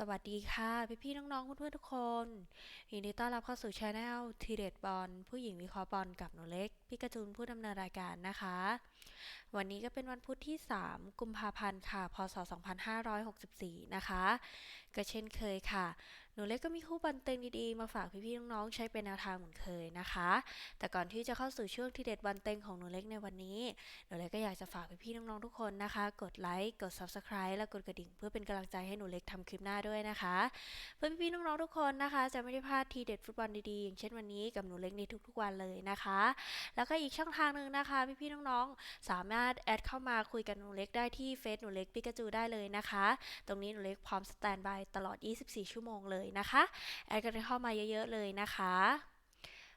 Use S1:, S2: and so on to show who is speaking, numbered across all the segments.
S1: สวัสดีค่ะ พี่พี่ๆน้องๆเพื่อนๆทุกคนยินดีต้อนรับเข้าสู่ช anel ทีเด็ดบอลผู้หญิงวิเคราะห์บอลกับหนูเล็ก พี่กระจูนผู้ดำเนินรายการนะคะ วันนี้ก็เป็นวันพุธที่ 3 กุมภาพันธ์ค่ะ พศ 2564 นะคะ ก็เช่นเคยค่ะ หนูเล็กก็มีคู่บอลเต็งดีๆ มาฝากพี่ๆน้องๆใช้เป็นแนวทางเหมือนเคยนะคะ แต่ก่อนที่จะเข้าสู่ช่วงทีเด็ดบอลเต็งของหนูเล็กในวันนี้ หนูเล็กากจะฝากพี่ๆน้องๆทุกคนนะคะ กดไลค์ กด Subscribe และกดกระดิ่ง เพื่อเป็นกำลังใจให้หนูเล็กทำคลิปหน้าด้วยนะคะ เพื่อพี่ๆน้องๆทุกคนนะคะ จะไม่ได้พลาดทีเด็ดฟุตบอลดีๆ อย่างเช่นวันนี้กับหนูเล็กในทุกๆวันเลยนะคะ แล้วก็อีกช่องทางหนึ่งนะคะ พี่ๆน้องๆสามารถแอดเข้ามาคุยกับหนูเล็กได้ที่เฟซหนูเล็กปิกาจูได้เลยนะคะ ตรงนี้หนูเล็กพร้อมสแตนบายตลอด 24 ชั่วโมงเลยนะคะ แอดกันเข้ามาเยอะๆเลยนะคะ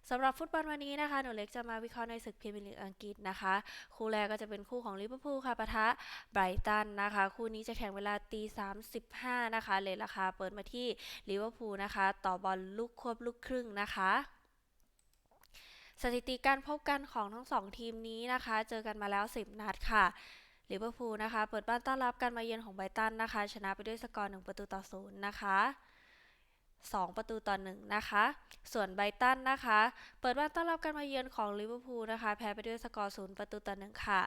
S1: สำหรับฟุตบอลวันนี้นะคะ หนูเล็กจะมาวิเคราะห์ในศึกพรีเมียร์ลีกอังกฤษนะคะ คู่แรกก็จะเป็นคู่ของลิเวอร์พูลค่ะปะทะไบรตันนะคะ คู่นี้จะแข่งเวลาตี35นะคะ เลทราคาเปิดมาที่ลิเวอร์พูลนะคะ ต่อบอลลูกควบลูกครึ่งนะคะสถิติการพบกันของทั้งสองทีมนี้นะคะ เจอกันมาแล้ว 10 นัดค่ะลิเวอร์พูลนะคะ เปิดบ้านต้อนรับการมาเยือนของไบรตันนะคะ ชนะไปด้วยสกอร์1ประตูต่อ0นะคะ 2 ประตูต่อ1นะคะ ส่วนไบรตันนะคะ เปิดบ้านต้อนรับการมาเยือนของลิเวอร์พูลนะคะ แพ้ไปด้วยสกอร์ 0 ประตูต่อ 1 ค่ะ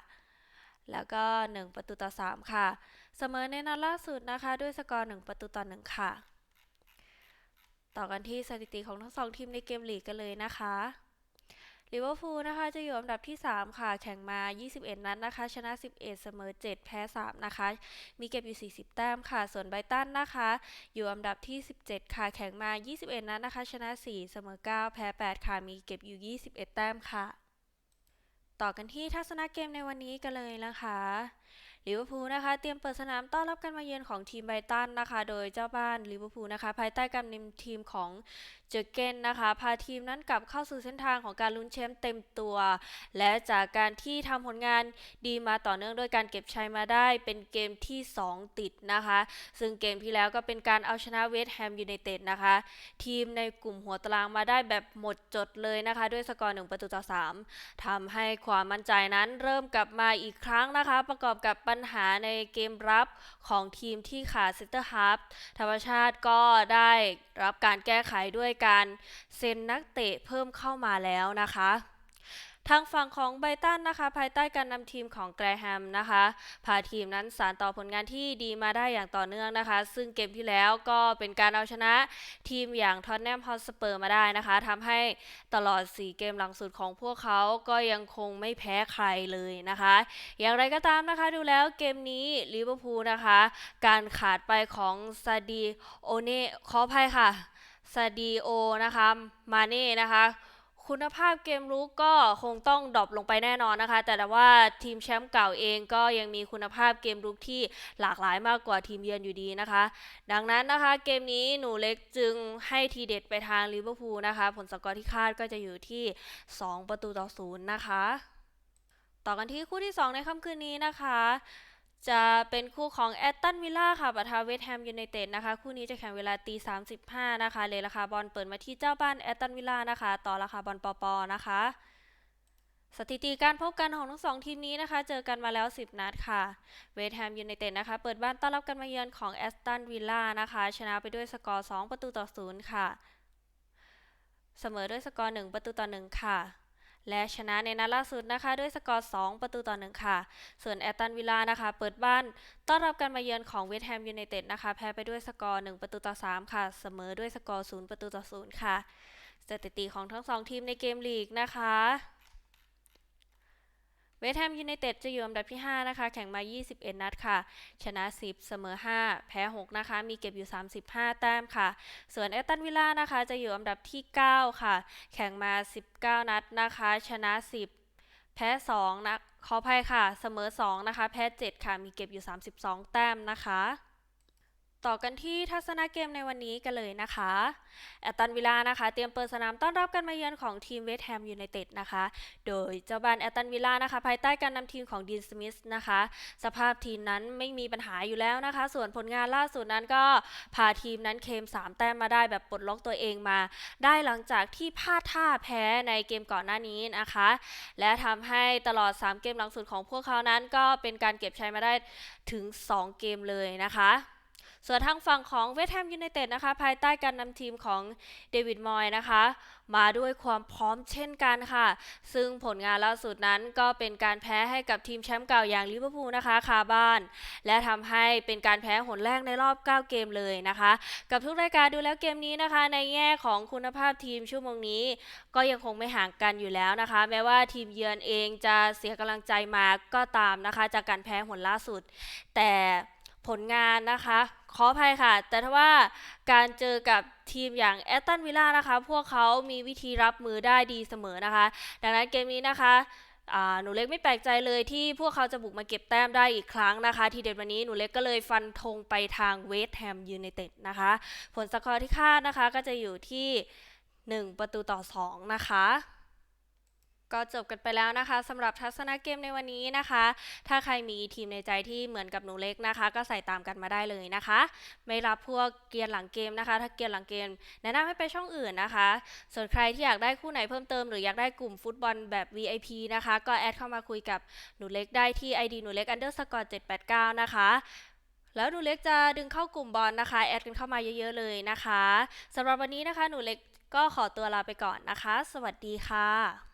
S1: แล้วก็ 1 ประตูต่อ 3 ค่ะ เสมอในนัดล่าสุดนะคะ ด้วยสกอร์ 1 ประตูต่อ 1 ค่ะ ต่อกันที่สถิติของทั้งสองทีมในเกมลีกกันเลยนะคะ ลิเวอร์พูลนะคะจะอยู่อันดับที่ 3 ค่ะ แข่งมา 21 นัดนะคะ ชนะ 11 เสมอ 7 แพ้ 3 นะคะ มีเก็บอยู่ 40 แต้มค่ะ ส่วนไบตันนะคะ อยู่อันดับที่ 17 ค่ะ แข่งมา 21 นัดนะคะ ชนะ 4 เสมอ 9 แพ้ 8 ค่ะ มีเก็บอยู่ 21 แต้มค่ะ ต่อกันที่ทัศนะเกมในวันนี้กันเลยนะคะลิเวอร์พูลนะคะเตรียมเปิดสนามต้อนรับการมาเยือนของทีมไบตันนะคะ โดยเจ้าบ้านลิเวอร์พูลนะคะ ภายใต้การนำทีมของ เจอเกนนะคะ พาทีมนั้นกลับเข้าสู่เส้นทางของการลุ้นแชมป์เต็มตัว และจากการที่ทำผลงานดีมาต่อเนื่องโดยการเก็บชัยมาได้เป็นเกมที่ 2 ติดนะคะ ซึ่งเกมที่แล้วก็เป็นการเอาชนะเวสต์แฮมยูไนเต็ดนะคะ ทีมในกลุ่มหัวตารางมาได้แบบหมดจดเลยนะคะ ด้วยสกอร์ 1 ประตูต่อ 3ทำให้ความมั่นใจนั้นเริ่มกลับมาอีกครั้งนะคะ ประกอบกับปัญหาในเกมรับของทีมที่ขาดเซนเตอร์ฮาร์ฟธรรมชาติก็ได้รับการแก้ไขด้วยการเซ็นนักเตะเพิ่มเข้ามาแล้วนะคะทางฝั่งของไบตันนะคะภายใต้การนำทีมของแกรแฮมนะคะพาทีมนั้นสานต่อผลงานที่ดีมาได้อย่างต่อเนื่องนะคะ ซึ่งเกมที่แล้วก็เป็นการเอาชนะทีมอย่างทอตแนมฮอตสเปอร์มาได้นะคะทำให้ตลอด 4 เกมหลังสุดของพวกเขาก็ยังคงไม่แพ้ใครเลยนะคะ อย่างไรก็ตามนะคะดูแล้วเกมนี้ลิเวอร์พูลนะคะ การขาดไปของซาดีโอเน่ขออภัยค่ะ ซาดีโอนะคะ มาเน่นะคะ คุณภาพเกมรุกก็คงต้องดรอปลงไปแน่นอนนะคะ แต่ว่าทีมแชมป์เก่าเองก็ยังมีคุณภาพเกมรุกที่หลากหลายมากกว่าทีมเยือนอยู่ดีนะคะ ดังนั้นนะคะเกมนี้หนูเล็กจึงให้ทีเด็ดไปทางลิเวอร์พูลนะคะ ผลสกอร์ที่คาดก็จะอยู่ที่ 2 ประตูต่อศูนย์นะคะ ต่อกันที่คู่ที่ 2 ในค่ำคืนนี้นะคะ จะเป็นคู่ของแอตตันวิลล่าค่ะปะทะเวสต์แฮมยูไนเต็ดนะคะ คู่นี้จะแข่งเวลาตี35 นะคะ เลยราคาบอลเปิดมาที่เจ้าบ้านแอตตันวิลล่านะคะ ต่อราคาบอลปอปอนะคะ สถิติการพบกันของทั้งสองทีมนี้นะคะ เจอกันมาแล้ว 10 นัดค่ะเวสต์แฮมยูไนเต็ดนะคะ เปิดบ้านต้อนรับการมาเยือนของแอสตันวิลล่านะคะ ชนะไปด้วยสกอร์ 2 ประตูต่อ 0 ค่ะ เสมอด้วยสกอร์ 1 ประตูต่อ 1 ค่ะ และชนะในนัดล่าสุดนะคะ ด้วยสกอร์ 2 ประตูต่อ 1 ค่ะ ส่วนแอตตันวิลล่านะคะ เปิดบ้าน ต้อนรับการมาเยือนของเวสต์แฮมยูไนเต็ดนะคะ แพ้ไปด้วยสกอร์ 1 ประตูต่อ 3 ค่ะ เสมอด้วยสกอร์ 0 ประตูต่อ 0 ค่ะ สถิติของทั้งสองทีมในเกมลีกนะคะ เวสต์แฮมยูไนเต็ดจะอยู่อันดับที่ 5 นะคะ แข่งมา 21 นัดค่ะ ชนะ 10 เสมอ 5 แพ้ 6 นะคะ มีเก็บอยู่ 35 แต้มค่ะ ส่วนแอตตันวิลล่านะคะ จะอยู่อันดับที่ 9 ค่ะ แข่งมา 19 นัดนะคะ ชนะ 10แพ้2นะขออภัยค่ะ เสมอ 2 นะคะ แพ้ 7 ค่ะ มีเก็บอยู่ 32 แต้มนะคะ ต่อกันที่ทัศนะเกมในวันนี้กันเลยนะคะ แอตตันวิลลานะคะ เตรียมเปิดสนามต้อนรับการมาเยือนของทีมเวสต์แฮมยูไนเต็ดนะคะ โดยเจ้าบ้านแอตตันวิลลานะคะ ภายใต้การนำทีมของดีนสมิธนะคะ สภาพทีมนั้นไม่มีปัญหาอยู่แล้วนะคะ ส่วนผลงานล่าสุดนั้นก็พาทีมนั้นเคลม3 แต้มมาได้แบบปลดล็อกตัวเองมา ได้หลังจากที่พลาดท่าแพ้ในเกมก่อนหน้านี้นะคะ และทำให้ตลอด 3 เกมหลังสุดของพวกเขานั้น ก็เป็นการเก็บชัยมาได้ถึง 2 เกมเลยนะคะ ส่วนทางฝั่งของเวสต์แฮมยูไนเต็ดนะคะ ภายใต้การนำทีมของเดวิดมอยนะคะ มาด้วยความพร้อมเช่นกันค่ะ ซึ่งผลงานล่าสุดนั้นก็เป็นการแพ้ให้กับทีมแชมป์เก่าอย่างลิเวอร์พูลนะคะคาบ้าน และทำให้เป็นการแพ้หนแรกในรอบ 9 เกมเลยนะคะ กับทุกรายการดูแล้วเกมนี้นะคะ ในแง่ของคุณภาพทีมชั่วโมงนี้ ก็ยังคงไม่ห่างกันอยู่แล้วนะคะ แม้ว่าทีมเยือนเองจะเสียกำลังใจมาก็ตามนะคะ จากการแพ้หนล่าสุด แต่ผลงานนะคะ ขออภัยค่ะ แต่ถ้าว่าการเจอกับทีมอย่างแอตตันวิลล่านะคะ พวกเขามีวิธีรับมือได้ดีเสมอนะคะ ดังนั้นเกมนี้นะคะหนูเล็กไม่แปลกใจเลยที่พวกเขาจะบุกมาเก็บแต้มได้อีกครั้งนะคะ ทีเด็ดวันนี้หนูเล็กก็เลยฟันธงไปทางเวสต์แฮมยูไนเต็ดนะคะ ผลสกอร์ที่คาดนะคะก็จะอยู่ที่ 1 ประตูต่อ 2 นะคะ ก็จบกันไปแล้วนะคะสำหรับทัศนเกมในวันนี้นะคะ ถ้าใครมีทีมในใจที่เหมือนกับหนูเล็กนะคะ ก็ใส่ตามกันมาได้เลยนะคะ ไม่รับพวกเกียร์หลังเกมนะคะ ถ้าเกียร์หลังเกมแนะนำให้ไปช่องอื่นนะคะ ส่วนใครที่อยากได้คู่ไหนเพิ่มเติมหรืออยากได้กลุ่มฟุตบอลแบบ VIP นะคะ ก็แอดเข้ามาคุยกับหนูเล็กได้ที่ ID หนูเล็ก underscore 789 นะคะแล้วหนูเล็กจะดึงเข้ากลุ่มบอลนะคะ แอดกันเข้ามาเยอะๆเลยนะคะสำหรับวันนี้นะคะ หนูเล็กก็ขอตัวลาไปก่อนนะคะ สวัสดีค่ะ